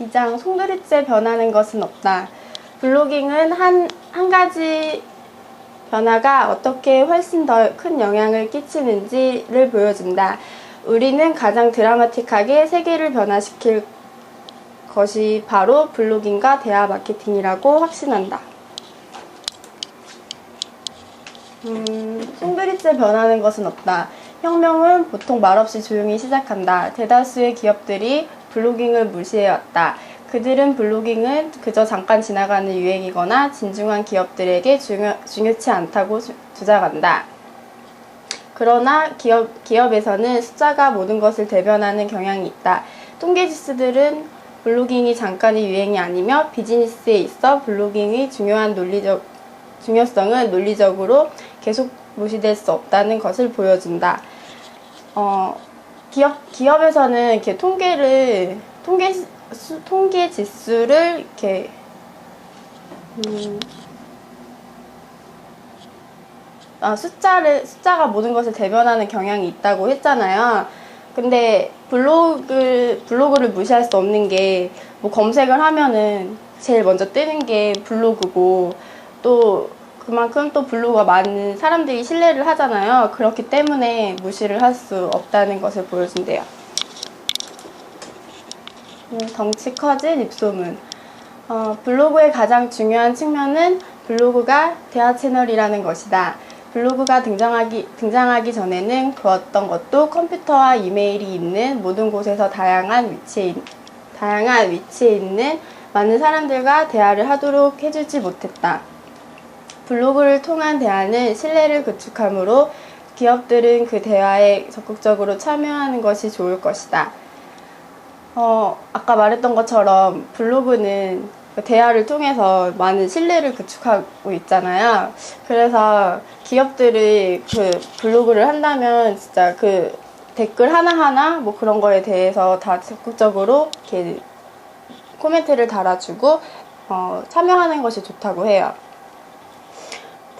2장 송두리째 변하는 것은 없다. 블로깅은 한, 한 가지 변화가 어떻게 훨씬 더 큰 영향을 끼치는지를 보여준다. 우리는 가장 드라마틱하게 세계를 변화시킬 것이 바로 블로깅과 대화 마케팅이라고 확신한다. 음, 송두리째 변하는 것은 없다. 혁명은 보통 말없이 조용히 시작한다. 대다수의 기업들이 블로깅을 무시해왔다. 그들은 블로깅은 그저 잠깐 지나가는 유행이거나 진중한 기업들에게 중요, 중요치 않다고 주, 주장한다. 그러나 기업, 기업에서는 숫자가 모든 것을 대변하는 경향이 있다. 통계지수들은 블로깅이 잠깐의 유행이 아니며 비즈니스에 있어 블로깅의 중요한 논리적, 중요성은 논리적으로 계속 무시될 수 없다는 것을 보여준다. 어, 기업, 기업에서는 이렇게 통계를, 통계, 수, 통계 지수를 이렇게, 음, 아, 숫자를, 숫자가 모든 것을 대변하는 경향이 있다고 했잖아요. 근데 블로그, 블로그를 무시할 수 없는 게, 뭐 검색을 하면은 제일 먼저 뜨는 게 블로그고, 또 그만큼 또 블로그가 많은 사람들이 신뢰를 하잖아요. 그렇기 때문에 무시를 할 수 없다는 것을 보여준대요. 음, 덩치 커진 입소문. 어, 블로그의 가장 중요한 측면은 블로그가 대화 채널이라는 것이다. 블로그가 등장하기, 등장하기 전에는 그 어떤 것도 컴퓨터와 이메일이 있는 모든 곳에서 다양한 위치에, 다양한 위치에 있는 많은 사람들과 대화를 하도록 해주지 못했다. 블로그를 통한 대화는 신뢰를 구축하므로 기업들은 그 대화에 적극적으로 참여하는 것이 좋을 것이다. 어, 아까 말했던 것처럼 블로그는 그 대화를 통해서 많은 신뢰를 구축하고 있잖아요. 그래서 기업들이 그 블로그를 한다면 진짜 그 댓글 하나하나 뭐 그런 거에 대해서 다 적극적으로 이렇게 코멘트를 달아주고 어, 참여하는 것이 좋다고 해요.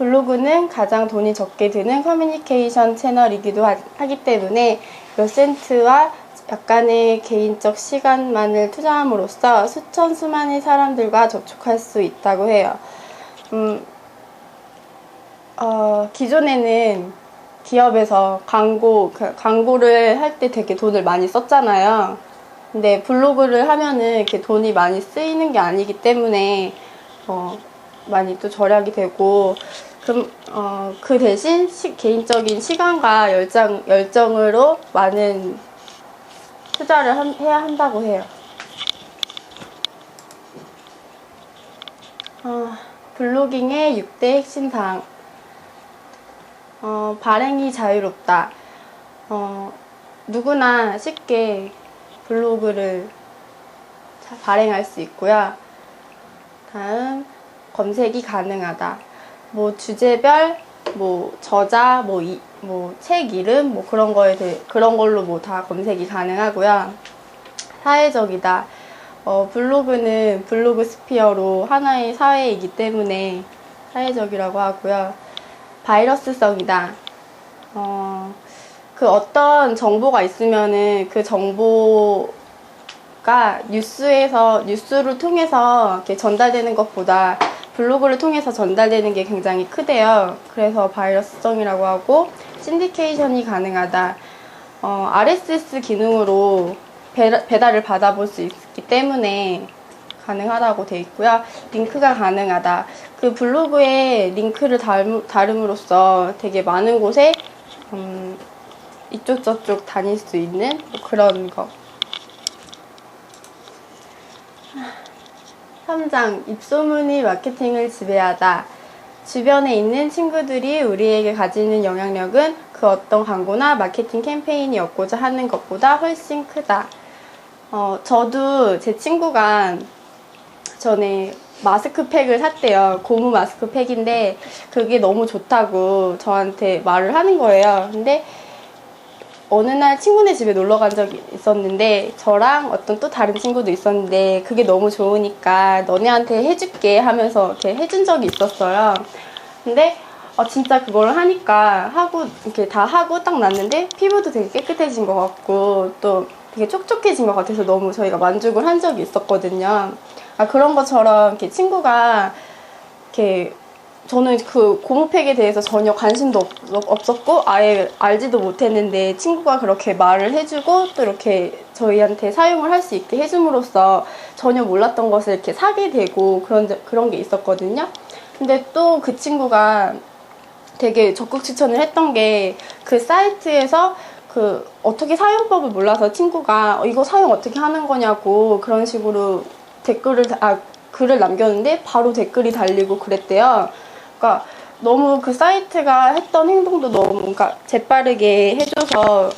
블로그는 가장 돈이 적게 드는 커뮤니케이션 채널이기도 하 기 때문에 몇 센트와 약간의 개인적 시간만을 투자함으로써 수천 수만의 사람들과 접촉할 수 있다고 해요. 음, 어, 기존에는 기업에서 광고, 그 광고를 할 때 되게 돈을 많이 썼잖아요. 근데 블로그를 하면은 이렇게 돈이 많이 쓰이는 게 아니기 때문에, 어, 많이 또 절약이 되고, 그, 어, 그 대신 시, 개인적인 시간과 열정, 열정으로 많은 투자를 한, 해야 한다고 해요. 어, 블로깅의 6대 핵심 사항. 어, 발행이 자유롭다. 어, 누구나 쉽게 블로그를 발행할 수 있고요. 다음, 검색이 가능하다. 뭐 주제별, 뭐 저자, 뭐 이, 뭐책 이름, 뭐 그런 거에 대해 그런 걸로 뭐 다 검색이 가능하고요. 사회적이다. 어, 블로그는 블로그 스피어로 하나의 사회이기 때문에 사회적이라고 하고요. 바이러스성이다. 어, 그 어떤 정보가 있으면은 그 정보가 뉴스에서 뉴스를 통해서 이렇게 전달되는 것보다 블로그를 통해서 전달되는 게 굉장히 크대요. 그래서 바이러스성이라고 하고 신디케이션이 가능하다. 어, RSS 기능으로 배, 배달을 받아볼 수 있기 때문에 가능하다고 돼 있고요. 링크가 가능하다. 그 블로그에 링크를 달, 다름으로써 되게 많은 곳에 음, 이쪽 저쪽 다닐 수 있는 뭐 그런 거. 3장 입소문이 마케팅을 지배하다. 주변에 있는 친구들이 우리에게 가지는 영향력은 그 어떤 광고나 마케팅 캠페인이 었고자 하는 것보다 훨씬 크다. 어, 저도 제 친구가 전에 마스크팩을 샀대요. 고무 마스크팩인데 그게 너무 좋다고 저한테 말을 하는 거예요. 근데 어느 날 친구네 집에 놀러 간 적이 있었는데 저랑 어떤 또 다른 친구도 있었는데 그게 너무 좋으니까 너네한테 해줄게 하면서 이렇게 해준 적이 있었어요. 근데 어, 진짜 그걸 하니까 하고 이렇게 다 하고 딱 났는데 피부도 되게 깨끗해진 것 같고 또 되게 촉촉해진 것 같아서 너무 저희가 만족을 한 적이 있었거든요. 아, 그런 것처럼 이렇게 친구가 이렇게 저는 그 고무팩에 대해서 전혀 관심도 없, 없었고 아예 알지도 못했는데 친구가 그렇게 말을 해주고 또 이렇게 저희한테 사용을 할 수 있게 해줌으로써 전혀 몰랐던 것을 이렇게 사게 되고 그런 적- 그런 게 있었거든요. 근데 또 그 친구가 되게 적극 추천을 했던 게 그 사이트에서 그 어떻게 사용법을 몰라서 친구가 어, 이거 사용 어떻게 하는 거냐고 그런 식으로 댓글을 다- 아 글을 남겼는데 바로 댓글이 달리고 그랬대요. 그러니까 너무 그 사이트가 했던 행동도 너무 그러니까 재빠르게 해줘서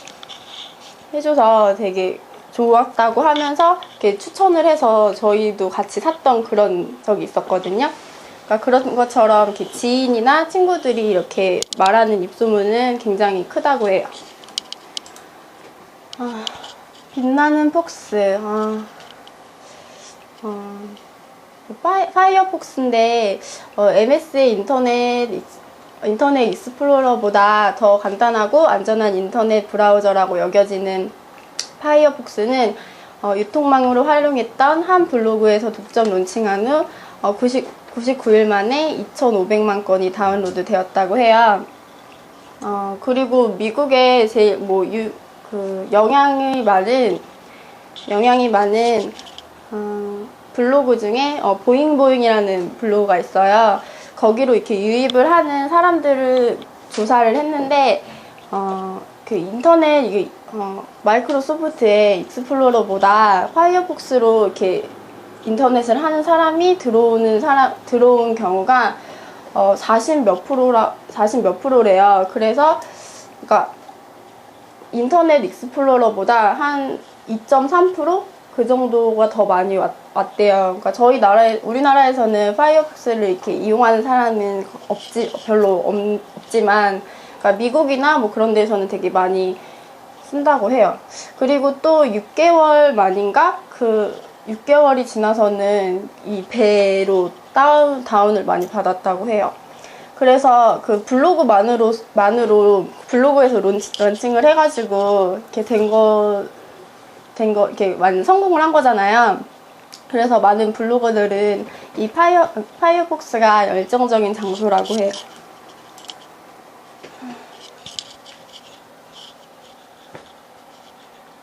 해줘서 되게 좋았다고 하면서 이렇게 추천을 해서 저희도 같이 샀던 그런 적이 있었거든요. 그러니까 그런 것처럼 이렇게 지인이나 친구들이 이렇게 말하는 입소문은 굉장히 크다고 해요. 아, 빛나는 폭스. 아, 어, 파이, 파이어폭스인데 어, MS의 인터넷 인터넷 익스플로러보다 더 간단하고 안전한 인터넷 브라우저라고 여겨지는 파이어폭스는 어, 유통망으로 활용했던 한 블로그에서 독점 론칭한 후 어, 90, 99일 만에 2,500만 건이 다운로드 되었다고 해요. 어, 그리고 미국의 제일 뭐 유, 그 영향이 많은 영향이 많은 어, 블로그 중에 어, 보잉보잉이라는 블로그가 있어요. 거기로 이렇게 유입을 하는 사람들을 조사를 했는데 어, 그 인터넷 이게 어, 마이크로소프트의 익스플로러보다 파이어폭스로 이렇게 인터넷을 하는 사람이 들어오는 사람 들어온 경우가 어, 40몇 프로라 40몇 프로래요. 그래서 그러니까 인터넷 익스플로러보다 한 2.3% 그 정도가 더 많이 왔, 왔대요. 그러니까 저희 나라에 우리나라에서는 파이어폭스를 이렇게 이용하는 사람은 없지 별로 없, 없지만 그러니까 미국이나 뭐 그런 데서는 되게 많이 쓴다고 해요. 그리고 또 6개월 만인가 그 6개월이 지나서는 이 배로 다운 다운을 많이 받았다고 해요. 그래서 그 블로그만으로 만으로 블로그에서 런칭을 해가지고 이렇게 된 거 된 거 이렇게 완 성공을 한 거잖아요. 그래서 많은 블로거들은 이 파이어 파이어폭스가 열정적인 장소라고 해요.